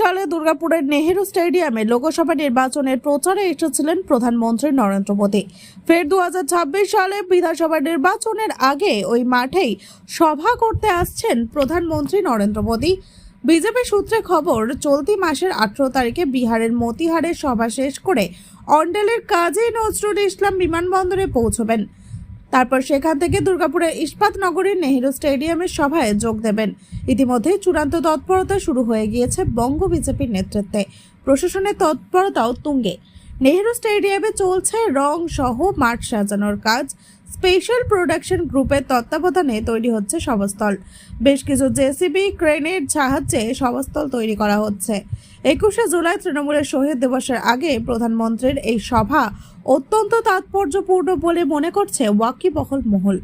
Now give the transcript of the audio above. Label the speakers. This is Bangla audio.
Speaker 1: সালে দুর্গাপুরের নেহেরু স্টেডিয়ামে লোকসভা নির্বাচনের প্রচারে এসেছিলেন প্রধানমন্ত্রী নরেন্দ্র মোদী। ফের দুই হাজার ছাব্বিশ সালে বিধানসভা নির্বাচনের আগে ওই মাঠেই সভা করতে আসছেন প্রধানমন্ত্রী নরেন্দ্র মোদী। বিজেপি সূত্রে খবর, চলতি মাসের আঠেরো তারিখে বিহারের মতিহারে সভা শেষ করে অন্ডালের কাজী নজরুল ইসলাম বিমানবন্দরে পৌঁছবেন। তারপর সেখান থেকে দুর্গাপুরের ইস্পাত নগরীর নেহেরু স্টেডিয়ামের সভায় যোগ দেবেন। ইতিমধ্যে চূড়ান্ত তৎপরতা শুরু হয়ে গিয়েছে বঙ্গ বিজেপির নেতৃত্বে। প্রশাসনের তৎপরতাও তুঙ্গে। নেহেরু স্টেডিয়ামে চলছে রং সহ মাঠ সাজানোর কাজ। স্পেশাল প্রোডাকশন গ্রুপের তত্ত্বাবধানে তৈরি হচ্ছে সভাস্থল বেশ কিছু জেসিবি ক্রেনের সাহায্যে সভাস্থল তৈরি করা হচ্ছে। একুশে জুলাই তৃণমূলের শহীদ দিবসের আগে প্রধানমন্ত্রীর এই সভা অত্যন্ত তাৎপর্যপূর্ণ বলে মনে করছে ওয়াকিবহল মহল।